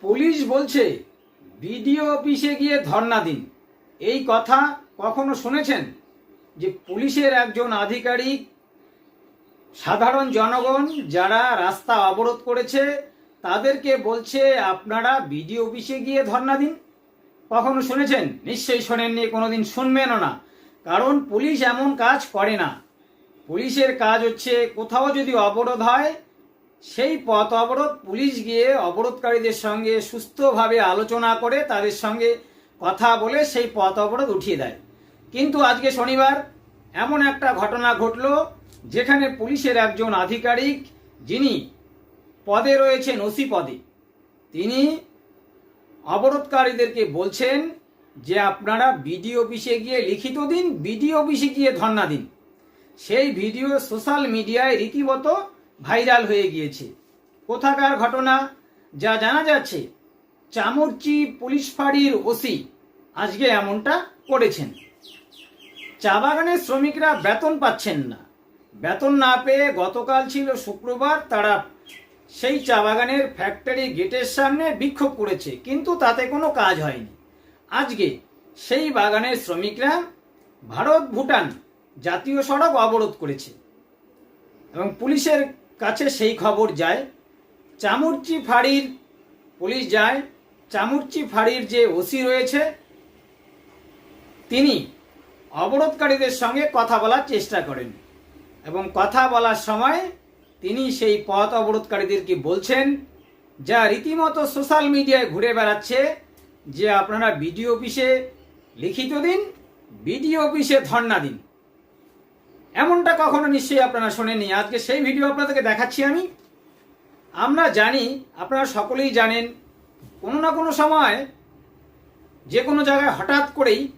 Police বলছে, BDO অফিসে গিয়ে ধর্ণা দিন। এই কথা কখনো শুনেছেন? যে পুলিশের একজন আধিকারিক, সাধারণ জনগণ যারা রাস্তা অবরোধ করেছে, তাদেরকে বলছে, আপনারা বিডিও অফিসে গিয়ে ধর্ণা দিন। কখনো শুনেছেন? নিশ্চয়ই শোনেননি, কোনোদিন শুনবেনও না। কারণ পুলিশ এমন কাজ করে না। পুলিশের কাজ হচ্ছে, কোথাও যদি অবরোধ হয় সেই পথ অবরোধ, পুলিশ গিয়ে অবরোধকারীদের সঙ্গে সুস্থভাবে আলোচনা করে তাদের সঙ্গে কথা বলে সেই পথ অবরোধ উঠিয়ে দেয়। কিন্তু আজকে শনিবার এমন একটা ঘটনা ঘটলো, যেখানে পুলিশের একজন আধিকারিক, যিনি পদে রয়েছেন, ওসি পদে, তিনি অবরোধকারীদেরকে বলছেন যে, আপনারা বিডি অফিসে গিয়ে লিখিত দিন বিডি অফিসে গিয়ে ধর্ণা দিন। সেই ভিডিও সোশ্যাল মিডিয়ায় রীতিমতো ভাইরাল হয়ে গিয়েছে। কোথাকার ঘটনা যা জানা যাচ্ছে, চামুরচি পুলিশ ফাঁড়ির ওসি আজকে এমনটা করেছেন। চা বাগানের শ্রমিকরা বেতন পাচ্ছেন না। বেতন না পেয়ে গতকাল ছিল শুক্রবার তারা সেই চা বাগানের ফ্যাক্টরি গেটের সামনে বিক্ষোভ করেছে, কিন্তু তাতে কোনো কাজ হয়নি। আজকে সেই বাগানের শ্রমিকরা ভারত ভুটান জাতীয় সড়ক অবরোধ করেছে এবং পুলিশের কাছে সেই খবর যায়। চামুরচি ফাঁড়ির পুলিশ যায়। চামুরচি ফাঁড়ির যে ওসি রয়েছে, তিনি অবরোধকারীদের সঙ্গে কথা বলার চেষ্টা করেন এবং কথা বলার সময় তিনি সেই পথ অবরোধকারীদেরকে বলছেন, যা রীতিমতো সোশ্যাল মিডিয়ায় ঘুরে বেড়াচ্ছে, যে আপনারা বিডিও অফিসে লিখিত দিন, বিডিও অফিসে ধর্ণা দিন। এমনটা কখনো নিশ্চয়ই আপনারা শোনেননি। আজকে সেই ভিডিও আপনাদেরকে দেখাচ্ছি আমি। আমরা জানি, আপনারা সকলেই জানেন, কোনো না কোনো সময় যে কোনো জায়গায় হঠাৎ করেই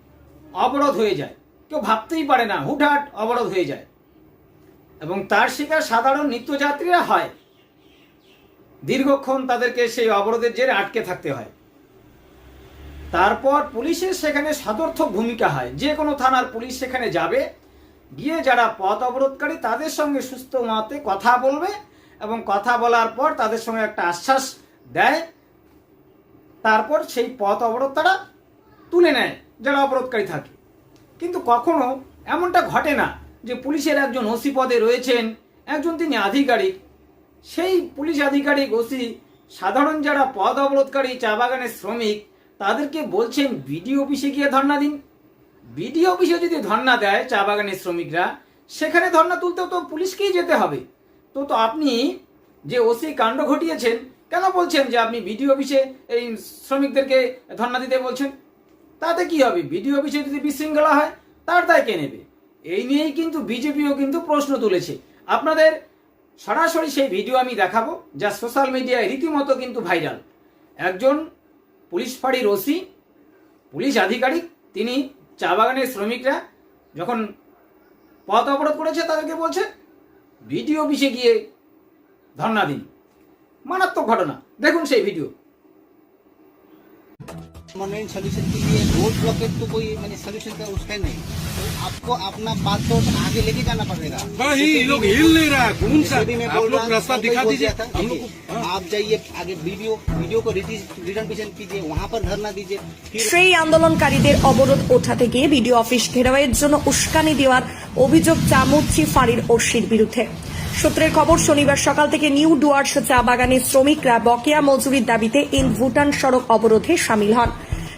অবরোধ হয়ে যায়। কেউ ভাবতেই পারে না, হুটহাট অবরোধ হয়ে যায়। এবং তার শিকার সাধারণ নিত্যযাত্রীরা হয়। দীর্ঘক্ষণ তাদেরকে সেই অবরোধের জেরে আটকে থাকতে হয়। তারপর পুলিশের সেখানে সদর্থক ভূমিকা হয়। যে কোনো থানার পুলিশ সেখানে যাবে। গিয়ে যারা পথ অবরোধকারী, তাদের সঙ্গে সুস্থ মতে কথা বলবে এবং কথা বলার পর তাদের সঙ্গে একটা আশ্বাস দেয়। তারপর সেই পথ অবরোধ তারা তুলে নেয়, যারা অবরোধকারী থাকে। কিন্তু কখনো এমনটা ঘটে না যে পুলিশের একজন ওসি পদে রয়েছেন, একজন তিনি আধিকারিক। সেই পুলিশ আধিকারিক, ওসি, সাধারণ যারা পদ অবরোধকারী, চা বাগানের শ্রমিক, তাদেরকে বলছেন বিডি অফিসে গিয়ে ধর্ণা দিন। বিডি অফিসে যদি ধর্না দেয় চা বাগানের শ্রমিকরা, সেখানে ধর্না তুলতেও তো পুলিশকেই যেতে হবে। তো তো আপনি যে ওসি কাণ্ড ঘটিয়েছেন, কেন বলছেন যে আপনি বিডি অফিসে এই শ্রমিকদেরকে ধর্ণা দিতে বলছেন? তাতে কি হবে? বিডি অফিসে যদি বিশৃঙ্খলা হয়, তার দায় কে নেবে? এই নিয়েই কিন্তু বিজেপিও কিন্তু প্রশ্ন তুলেছে। আপনাদের সরাসরি সেই ভিডিও আমি দেখাবো, যা সোশ্যাল মিডিয়ায় রীতিমতো কিন্তু ভাইরাল। একজন পুলিশ ফাঁড়ির ওসি, পুলিশ আধিকারিক, তিনি চা বাগানের শ্রমিকরা যখন পথ অবরোধ করেছে তাদেরকে বলছে ভিডিও অফিসে গিয়ে ধর্ণা দিন মারাত্মক ঘটনা দেখুন সেই ভিডিও परमानेंट सोल्यूशन के लिए रोड ब्लॉकेज तो कोई मैंने सोल्यूशन का उसका नहीं तो आपको अपना बात तो आगे लेके जाना पड़ेगा वही ये लोग हिल नहीं रहा है कौन सा इसलिए मैं आप बोल लोग रहा- रास्ता मैं दिखा वही बोल दीजिए दिया था, हम लोग देखिए, को हाँ। आप जाइए आगे वीडियो वीडियो को रिटर्न पिछन कीजिए वहाँ पर धरना दीजिए फिर সেই আন্দোলনকারীদের অবরোধ ওঠাতে গিয়ে বিডিও অফিস ঘেরাওয়ের জন্য উস্কানি দেওয়ার অভিযোগ চামুচি ফাঁড়ির ওসির বিরুদ্ধে সূত্রের খবর শনিবার সকাল থেকে নিউ ডুয়ার্স চা বাগানের শ্রমিকরা বকেয়া মজুরির দাবিতে ইন ভুটান সড়ক অবরোধে সামিল হন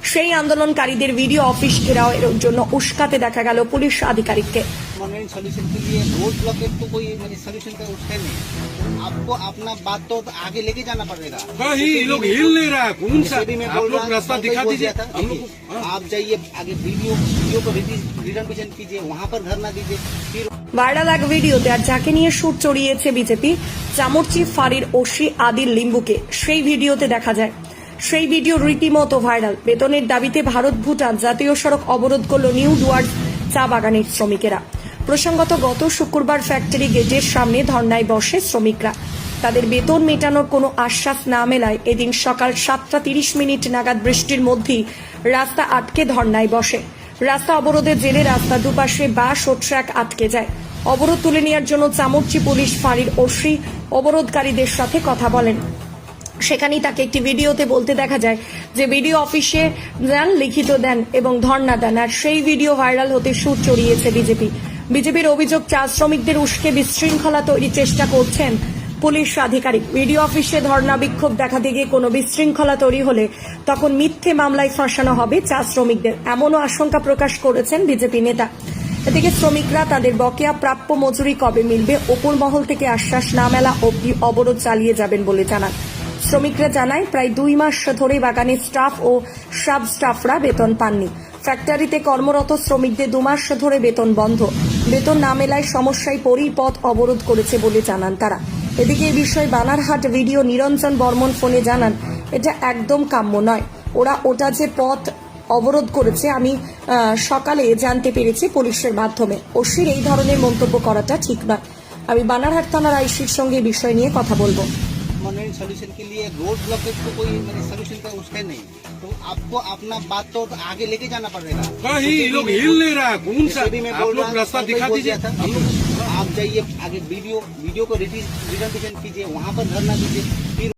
সেই আন্দোলনকারীদের ভিডিও অফিস ঘেরাওয়ের জন্য উস্কাতে দেখা গেল পুলিশ আধিকারিককে परमानेंट सोल्यूशन के लिए रोड ब्लॉकेज तो कोई मैंने सोल्यूशन का उसका नहीं तो आपको अपना बात तो आगे लेके जाना पड़ेगा वही ये लोग हिल नहीं रहा है कौन सा इसलिए मैं आप बोल लोग रहा- रास्ता मैं वही दिखा बोल दीजिए दिया था, हम लोग देखिए, को हाँ। आप जाइए आगे वीडियो वीडियो को रिटर्न पिछन कीजिए वहाँ पर धरना दीजिए फिर ভাইরাল এক ভিডিওতে আর যাকে নিয়ে সুর চড়িয়েছে বিজেপি চামুরচি ফাঁড়ির ওসি আদিল লিম্বুকে সেই ভিডিওতে দেখা যায় সেই ভিডিও রীতিমতো ভাইরাল। বেতনের দাবিতে ভারত ভুটান জাতীয় সড়ক অবরোধ করল নিউ ডুয়ার্ড চা বাগানের শ্রমিকেরা। প্রসঙ্গত, গত শুক্রবার ফ্যাক্টরি গেটের সামনে ধর্নায় বসে শ্রমিকরা। তাদের বেতন মেটানোর কোনো আশ্বাস না মেলায় এদিন সকাল সাতটা তিরিশ মিনিট নাগাদ বৃষ্টির মধ্যেই রাস্তা আটকে ধর্নায় বসে। রাস্তা অবরোধের জেরে রাস্তা দুপাশে বাস ও ট্র্যাক আটকে যায়। অবরোধ তুলে নেওয়ার জন্য চামুচি পুলিশ ফাঁড়ির ওসি অবরোধকারীদের সাথে কথা বলেন। সেখানেই তাকে একটি ভিডিওতে বলতে দেখা যায় যে ভিডিও অফিসে যান, লিখিত দেন এবং ধর্ণা দেন। আর সেই ভিডিও ভাইরাল হতে সুর চড়িয়েছে বিজেপি। বিজেপির অভিযোগ চা শ্রমিকদের উস্কে বিশৃঙ্খলা তৈরির চেষ্টা করছেন পুলিশ আধিকারিক। ভিডিও অফিসে ধর্ণা বিক্ষোভ দেখাতে গিয়ে কোনো বিশৃঙ্খলা তৈরি হলে তখন মিথ্যে মামলায় ফাঁসানো হবে চা শ্রমিকদের। এমনও আশঙ্কা প্রকাশ করেছেন বিজেপি নেতা। এদিকে শ্রমিকরা তাদের বকেয়া প্রাপ্য মজুরি কবে মিলবে ওপর মহল থেকে আশ্বাস না মেলা অবধি অবরোধ চালিয়ে যাবেন বলে জানান। শ্রমিকরা জানায়, প্রায় দুই মাস ধরে বাগানের স্টাফ ও সাব স্টাফরা বেতন পাননি। ফ্যাক্টরিতে কর্মরত শ্রমিকদের দুমাস ধরে বেতন বন্ধ। বেতন না মেলায় সমস্যায় পরিপথ অবরোধ করেছে বলে জানান তারা। এদিকে এই বিষয়ে বানারহাট ভিডিও নিরঞ্জন বর্মন ফোনে জানান, এটা একদম কাম্য নয়। ওরা ওটা যে পথ অবরোধ করেছে, আমি সকালে জানতে পেরেছি পুলিশের মাধ্যমে। ওসির এই ধরনের মন্তব্য করাটা ঠিক নয়। আমি বানারহাট থানার আইসির সঙ্গে বিষয় নিয়ে কথা বলব। सोल्यूशन के लिए रोड ब्लॉकेज को कोई मैंने सोल्यूशन का उसका नहीं। तो आपको अपना बात तो आगे लेके जाना पड़ेगा। कहीं ये लोग हिल नहीं रहा कौन सा। भी मैं आप लोग रास्ता दिखा दीजिए। आप जाइए आगे वीडियो वीडियो को रिटर्न कीजिए वहाँ पर धरना दीजिए फिर